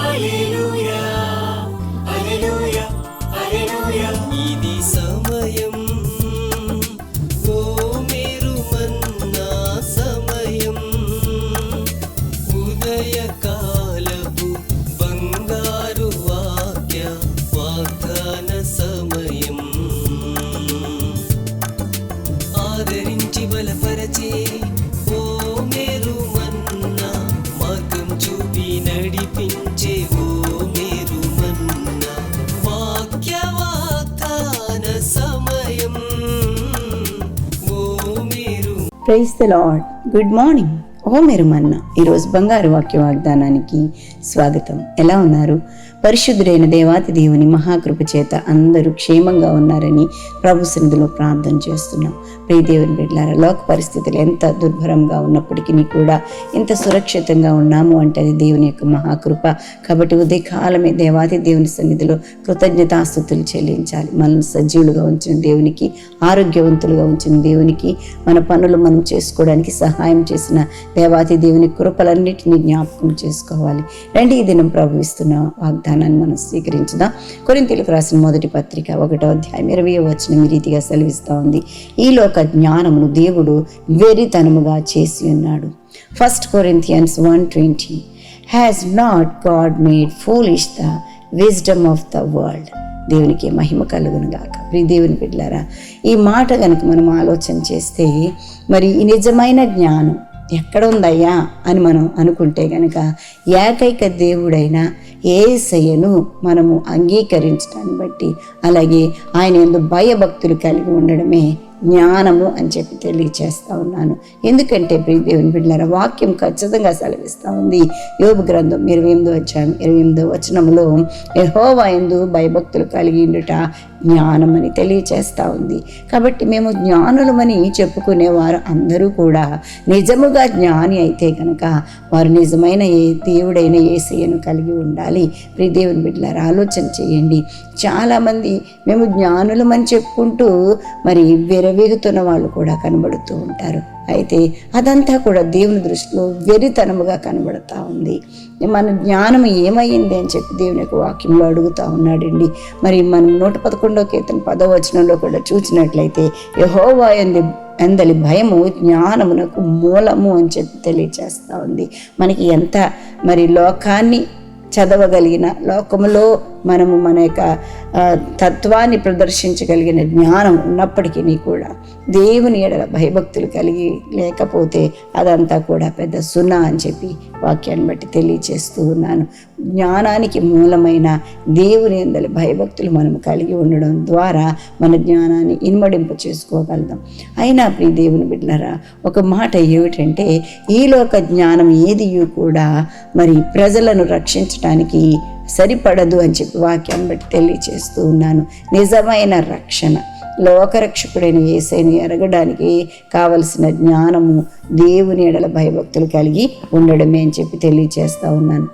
Hallelujah. Meru praise the lord good morning ఓ మీరు మన్న ఈరోజు బంగారు వాక్య వాగ్దానానికి స్వాగతం. ఎలా ఉన్నారు? పరిశుద్ధుడైన దేవాతి దేవుని మహాకృప చేత అందరూ క్షేమంగా ఉన్నారని ప్రభు సన్నిధిలో ప్రార్థన చేస్తున్నాం. ప్రియ దేవుని బిడ్డారా లోక పరిస్థితులు ఎంత దుర్భరంగా ఉన్నప్పటికీ కూడా ఎంత సురక్షితంగా ఉన్నాము అంటే అది దేవుని యొక్క మహాకృప. కాబట్టి ఉదయ కాలమే దేవాది దేవుని సన్నిధిలో కృతజ్ఞతాస్థుతులు చెల్లించాలి. మనల్ని సజీవులుగా ఉంచిన దేవునికి ఆరోగ్యవంతులుగా ఉంచిన దేవునికి మన పనులు మనం చేసుకోవడానికి సహాయం చేసిన దేవాతి దేవుని కృపలన్నిటినీ జ్ఞాపకం చేసుకోవాలి. రండి ఈ దినం ప్రభువిస్తున్న వాగ్దానాన్ని మనం స్వీకరించుదాం. కొరింతలకు రాసిన మొదటి పత్రిక ఒకటో అధ్యాయం ఇరవై వచ్చిన ఈ రీతిగా సెలవిస్తూ ఉంది ఈ లోక జ్ఞానమును దేవుడు వెరితనముగా చేసి ఉన్నాడు. First Corinthians one twenty has not God made foolish the wisdom of the world దేవునికి మహిమ కలుగును గాక. ప్రి దేవుని బిడ్డారా ఈ మాట కనుక మనం ఆలోచన చేస్తే మరి ఈ నిజమైన జ్ఞానం ఎక్కడ ఉందయ్యా అని మనం అనుకుంటే గనక ఏకైక దేవుడైన ఏసయ్యను మనము అంగీకరించడాన్ని బట్టి అలాగే ఆయన ఎందు భయభక్తులు కలిగి ఉండడమే జ్ఞానము అని చెప్పి తెలియచేస్తా ఉన్నాను. ఎందుకంటే ప్రియ దేవుని బిడ్డల వాక్యం ఖచ్చితంగా సెలవిస్తూ ఉంది. యోగ గ్రంథం ఇరవై ఎనిమిదో వచ్చాము ఇరవై ఎనిమిదో వచనంలో యహోవా ఎందు భయభక్తులు కలిగి ఉండుట జ్ఞానం అని తెలియచేస్తూ ఉంది. కాబట్టి మేము జ్ఞానులమని చెప్పుకునేవారు అందరూ కూడా నిజముగా జ్ఞాని అయితే కనుక వారు నిజమైన ఏ దేవుడైన ఏసయ్యను కలిగి ఉండాలి. ప్రియ దేవుని బిడ్డలారా ఆలోచన చేయండి. చాలామంది మేము జ్ఞానులమని చెప్పుకుంటూ మరి విరవీగుతున్న వాళ్ళు కూడా కనబడుతూ ఉంటారు. అయితే అదంతా కూడా దేవుని దృష్టిలో వెరితనముగా కనబడతా ఉంది. మన జ్ఞానం ఏమైంది అని చెప్పి దేవుని యొక్క వాక్యంలో అడుగుతూ ఉన్నాడండి. మరి మనం నూట పదకొండో కీర్తన పదో వచనంలో కూడా చూసినట్లయితే యహోవా ఎందు అందలి భయము జ్ఞానమునకు మూలము అని చెప్పి తెలియచేస్తూ ఉంది. మనకి ఎంత మరి లోకాన్ని చదవగలిగిన లోకములో మనము మన యొక్క తత్వాన్ని ప్రదర్శించగలిగిన జ్ఞానం ఉన్నప్పటికీ కూడా దేవుని ఎడల భయభక్తులు కలిగి లేకపోతే అదంతా కూడా పెద్ద సున్నా అని చెప్పి వాక్యాన్ని బట్టి తెలియచేస్తూ ఉన్నాను. జ్ఞానానికి మూలమైన దేవుని అందరి భయభక్తులు మనం కలిగి ఉండడం ద్వారా మన జ్ఞానాన్ని ఇన్మడింప చేసుకోగలుగుతాం. అయినా ప్రియ దేవుని బిడ్డలరా ఒక మాట ఏమిటంటే ఈలోక జ్ఞానం ఏది కూడా మరి ప్రజలను రక్షించడానికి సరిపడదు అని చెప్పి వాక్యం బట్టి తెలియచేస్తూ ఉన్నాను. నిజమైన రక్షణ. లోకరక్షకుడైన ఏసైని ఎరగడానికి కావలసిన జ్ఞానము దేవుని ఎడల భయభక్తులు కలిగి ఉండడమే అని చెప్పి తెలియచేస్తూ ఉన్నాను.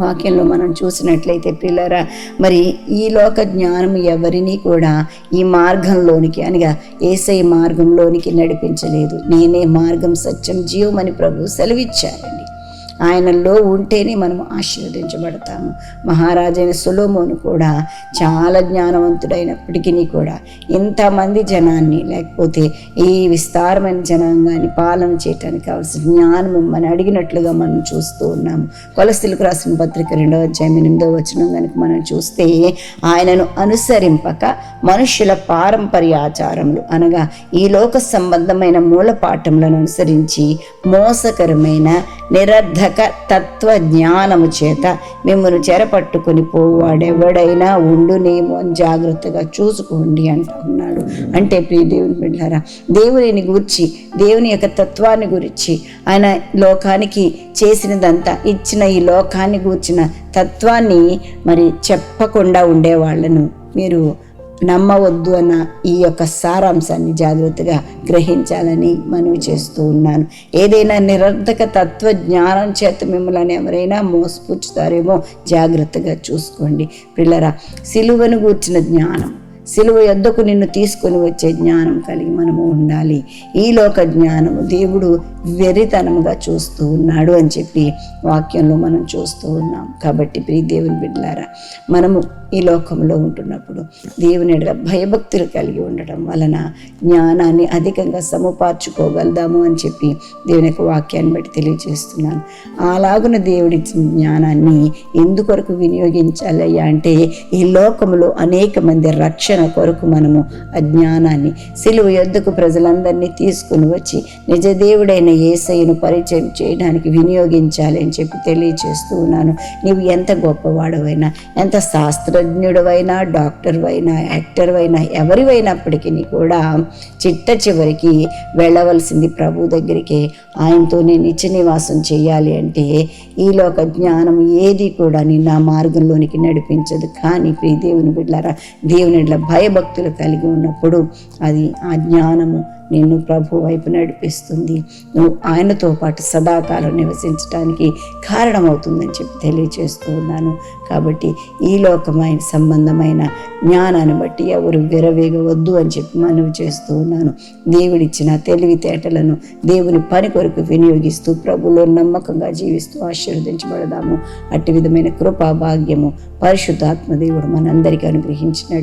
వాక్యంలో మనం చూసినట్లయితే పిల్లరా మరి ఈ లోక జ్ఞానం ఎవరిని కూడా ఈ మార్గంలోనికి అనగా ఏసై మార్గంలోనికి నడిపించలేదు. నేనే మార్గం సత్యం జీవమని ప్రభు సెలవిచ్చారండి. ఆయనలో ఉంటేనే మనం ఆశీర్వదించబడతాము. మహారాజైన సులోమోను కూడా చాలా జ్ఞానవంతుడైనప్పటికీ కూడా ఇంతమంది జనాన్ని లేకపోతే ఈ విస్తారమైన జనాంగాన్ని పాలన చేయటానికి కావాల్సిన జ్ఞానం మనం అడిగినట్లుగా మనం చూస్తూ ఉన్నాము. కొలస్థిలకు రాసిన పత్రిక రెండవ అధ్యాయం ఎనిమిదవ వచనం కనుక మనం చూస్తే ఆయనను అనుసరింపక మనుషుల పారంపర్య ఆచారములు అనగా ఈ లోక సంబంధమైన మూల పాఠములను అనుసరించి మోసకరమైన నిరర్ధ తత్వ జ్ఞానము చేత మిమ్మల్ని చెరపట్టుకుని పోవాడెవడైనా ఉండునేమో అని జాగ్రత్తగా చూసుకోండి అంటున్నాడు. అంటే ప్రియ దేవుని బిడ్డారా దేవుని గురించి దేవుని యొక్క తత్వాన్ని గురించి ఆయన లోకానికి చేసినదంతా ఇచ్చిన ఈ లోకాన్ని గూర్చిన తత్వాన్ని మరి చెప్పకుండా ఉండేవాళ్ళను మీరు నమ్మవద్దు అన్న ఈ యొక్క సారాంశాన్ని జాగ్రత్తగా గ్రహించాలని మనవి చేస్తూ ఉన్నాను. ఏదైనా నిరర్ధక తత్వ జ్ఞానం చేత మిమ్మల్ని ఎవరైనా మోసపుచ్చుతారేమో జాగ్రత్తగా చూసుకోండి. పిల్లరా సిలువను గూర్చిన జ్ఞానం. సిలువ యొద్దకు నిన్ను తీసుకొని వచ్చే జ్ఞానం కలిగి మనము ఉండాలి. ఈ లోక జ్ఞానము దేవుడు వెరితనముగా చూస్తూ ఉన్నాడు అని చెప్పి వాక్యంలో మనం చూస్తూ ఉన్నాం. కాబట్టి ప్రియ దేవుని బిడ్డలారా మనము ఈ లోకంలో ఉంటున్నప్పుడు దేవుని భయభక్తులు కలిగి ఉండటం వలన జ్ఞానాన్ని అధికంగా సముపార్చుకోగలదాము అని చెప్పి దేవుని యొక్క వాక్యాన్ని బట్టి తెలియజేస్తున్నాను. అలాగున దేవుడిచ్చిన జ్ఞానాన్ని ఎందుకొరకు వినియోగించాలయ్యా అంటే ఈ లోకంలో అనేక మంది రక్షణ కొరకు మనము ఆ జ్ఞానాన్ని సిలువ యొద్దకు ప్రజలందరినీ తీసుకుని వచ్చి నిజ దేవుడైన ఏసయ్యను పరిచయం చేయడానికి వినియోగించాలి అని చెప్పి తెలియజేస్తూ ఉన్నాను. నీవు ఎంత గొప్పవాడవైనా ఎంత శాస్త్రజ్ఞుడవైనా డాక్టర్వైనా యాక్టర్వైనా ఎవరివైనప్పటికీ కూడా చిట్ట చివరికి వెళ్ళవలసింది ప్రభు దగ్గరికి. ఆయనతో నేను నిత్య నివాసం చేయాలి అంటే ఈ లోక జ్ఞానం ఏది కూడా నిన్న మార్గంలోనికి నడిపించదు. కానీ ప్రియ దేవుని బిడ్డారా దేవుని ఇట్లా భయభక్తులు కలిగి ఉన్నప్పుడు అది ఆ జ్ఞానము నిన్ను ప్రభు వైపు నడిపిస్తుంది. నువ్వు ఆయనతో పాటు సదాకాలం నివసించడానికి కారణమవుతుందని చెప్పి తెలియచేస్తూ ఉన్నాను. కాబట్టి ఈ లోకమైన సంబంధమైన జ్ఞానాన్ని బట్టి ఎవరు విరవేగవద్దు అని చెప్పి మనవి చేస్తూ ఉన్నాను. దేవుడిచ్చిన తెలివితేటలను దేవుని పని కొరకు వినియోగిస్తూ ప్రభులో నమ్మకంగా జీవిస్తూ ఆశీర్వదించబడదాము. అట్టి విధమైన కృపా భాగ్యము పరిశుద్ధాత్మ దేవుడు మనందరికీ అనుగ్రహించి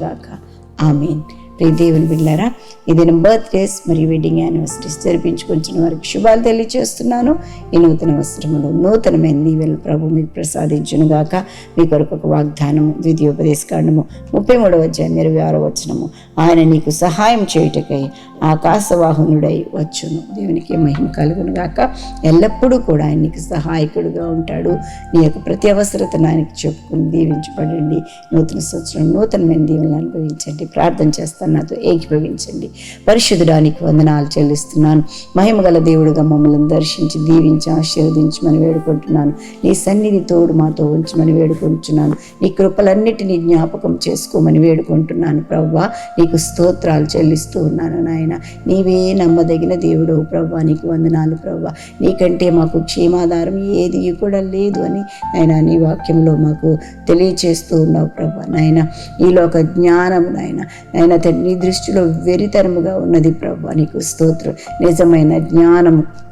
గాక. ఆమెన్. ప్రియ దేవుని బిడ్డారా ఏదైనా బర్త్డేస్ మరియు వెడ్డింగ్ యానివర్సరీస్ జరిపించుకుంటున్న వారికి శుభాలు తెలియజేస్తున్నాను ఈ నూతన వస్త్రములు నూతనమైన దీవెలు ప్రభు మీకు ప్రసాదించును గాక. మీ కొరకు ఒక వాగ్దానము ద్వితీయోపదేశ కాండము ముప్పై మూడవ అధ్యాయం ఇరవై ఆరో వచనము. ఆయన నీకు సహాయం చేయుటకై ఆకాశవాహనుడై వచ్చును. దేవునికి మహిమ కలుగును గాక. ఎల్లప్పుడూ కూడా ఆయన నీకు సహాయకుడుగా ఉంటాడు. నీ యొక్క ప్రతి అవసరతను ఆయనకి చెప్పుకుని దీవించబడండి. నూతన సంవత్సరం నూతనమైన దీవులను అనుభవించండి. ప్రార్థన చేస్తాను నాతో ఏకీభవించండి. పరిశుద్ధడానికి వందనాలు చెల్లిస్తున్నాను. మహిమగల దేవుడుగా మమ్మల్ని దర్శించి దీవించి ఆశీర్వదించమని వేడుకుంటున్నాను. నీ సన్నిధి తోడు మాతో ఉంచమని వేడుకుంటున్నాను. నీ కృపలన్నిటినీ జ్ఞాపకం చేసుకోమని వేడుకుంటున్నాను. ప్రవ్వా నీకు స్తోత్రాలు చెల్లిస్తూ ఉన్నాను నాయన. నీవే నమ్మదగిన దేవుడు. ప్రవ్వా నీకు వందనాలు ప్రభా. నీకంటే మాకు క్షేమాధారం ఏది కూడా లేదు అని ఆయన నీ వాక్యంలో మాకు తెలియచేస్తూ ఉన్నావు ప్రభా నాయన. నీలో ఒక జ్ఞానం నాయన. నాయన నీ దృష్టిలో వెరితరముగా ఉన్నది ప్రభా నీకు స్తోత్రం. నిజమైన జ్ఞానము.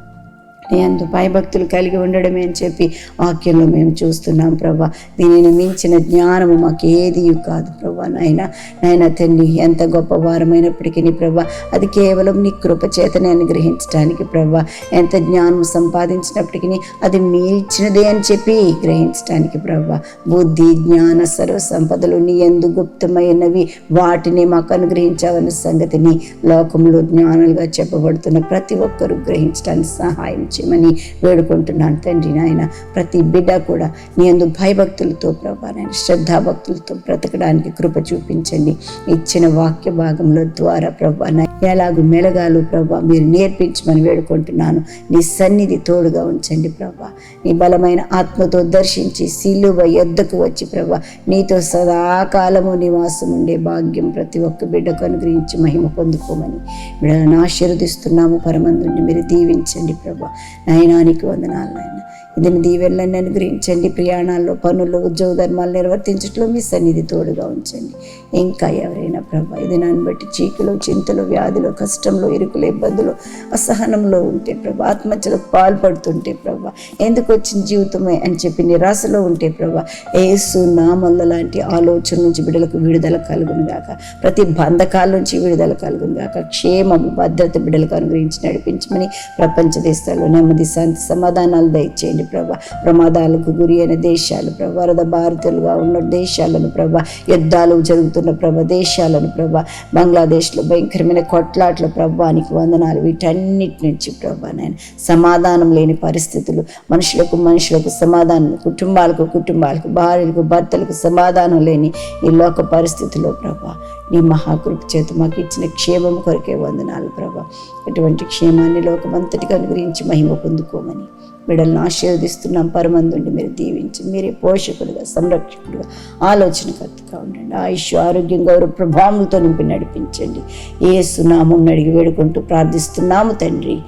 నీ అందు భయభక్తులు కలిగి ఉండడమే అని చెప్పి వాక్యంలో మేము చూస్తున్నాం ప్రభా. దీనిని మించిన జ్ఞానము మాకు ఏది కాదు ప్రభా నాయన. నాయన తండ్రి ఎంత గొప్ప వారమైనప్పటికీ ప్రభా అది కేవలం నీ కృపచేతనే అనుగ్రహించడానికి ప్రభా. ఎంత జ్ఞానం సంపాదించినప్పటికీ అది మీల్చినదే అని చెప్పి గ్రహించడానికి ప్రభా. బుద్ధి జ్ఞాన సర్వ సంపదలు నీ ఎందు గుప్తమైనవి. వాటిని మాకు అనుగ్రహించావన్న సంగతిని లోకంలో జ్ఞానాలుగా చెప్పబడుతున్న ప్రతి ఒక్కరూ గ్రహించడానికి సహాయం దయచేయమని వేడుకుంటున్నాను తండ్రి నాయన. ప్రతి బిడ్డ కూడా నీ అందు భయభక్తులతో ప్రభా నాయన శ్రద్ధాభక్తులతో బ్రతకడానికి కృప చూపించండి. ఇచ్చిన వాక్య భాగంలో ద్వారా ప్రభా ఎలాగూ మెలగాలు ప్రభా మీరు నేర్పించమని వేడుకుంటున్నాను. నీ సన్నిధి తోడుగా ఉంచండి ప్రభా. నీ బలమైన ఆత్మతో దర్శించి సిలువ ఎద్దకు వచ్చి ప్రభా నీతో సదాకాలము నివాసం ఉండే భాగ్యం ప్రతి ఒక్క బిడ్డకు అనుగ్రహించి మహిమ పొందుకోమని బిడ్డలను ఆశీర్వదిస్తున్నాము. పరమందుని మీరు దీవించండి ప్రభా. నయనానికి వందనాలు నాయన. దీని దీవెనలన్నీ అనుగ్రహించండి. ప్రయాణాల్లో పనులు ఉద్యోగ ధర్మాలు నిర్వర్తించట్లో మీ సన్నిధి తోడుగా ఉంచండి. ఇంకా ఎవరైనా ప్రభా ఇది నన్ను బట్టి చీకులు చింతలు వ్యాధులు కష్టంలో ఇరుకులు ఇబ్బందులు అసహనంలో ఉంటే ప్రభా ఆత్మహత్యలకు పాల్పడుతుంటే ప్రభా ఎందుకు వచ్చిన జీవితమే అని చెప్పి నిరాశలో ఉంటే ప్రభా ఏసు నామల్ల లాంటి ఆలోచన నుంచి బిడ్డలకు విడుదల కలుగును గాక. ప్రతి బంధకాల నుంచి విడుదల కలుగును గాక. క్షేమం భద్రత బిడ్డలకు అనుగ్రహించి నడిపించమని ప్రపంచ దేశాల్లో నెమ్మది శాంతి సమాధానాలు దయచేయండి ప్రభా. ప్రమాదాలకు గురి అయిన దేశాలు ప్రభా. వరద బాధితులుగా ఉన్న దేశాలను ప్రభా. యుద్ధాలు జరుగుతున్న ప్రభా. దేశాలను ప్రభా. బంగ్లాదేశ్లో భయంకరమైన కొట్లాట్ల ప్రభానికి వందనాలు. వీటన్నిటి నుంచి ప్రభా నేను సమాధానం లేని పరిస్థితులు మనుషులకు మనుషులకు సమాధానం కుటుంబాలకు కుటుంబాలకు భార్యలకు భర్తలకు సమాధానం లేని ఈ లోక పరిస్థితుల్లో ప్రభా నీ మహాకృప చేత మాకు ఇచ్చిన క్షేమం కొరకే వందనాలు ప్రభా. అటువంటి క్షేమాన్ని లోకమంతటిగా అనుగ్రహించి మహిమ పొందుకోమని బిడ్డలను ఆశీర్వదిస్తున్నాం. పరమందుండి మీరు దీవించి మీరే పోషకుడుగా సంరక్షకుడుగా ఆలోచనకర్తగా ఉండండి. ఆయుష్ ఆరోగ్యం గౌరవ ప్రభావంతో నింపి నడిపించండి. ఏ సునామం అడిగి వేడుకుంటూ ప్రార్థిస్తున్నాము తండ్రి.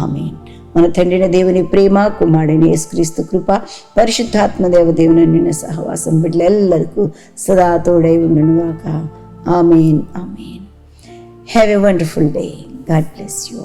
ఆమెన్. మన తండ్రిన దేవుని ప్రేమ కుమారుడిని యేసుక్రీస్తు కృప పరిశుద్ధాత్మ దేవదేవుని నిన్న సహవాసం బిడ్డలెల్లరికూ సదా తోడై ఉండునుగాక amen. Amen. Have a wonderful day God bless you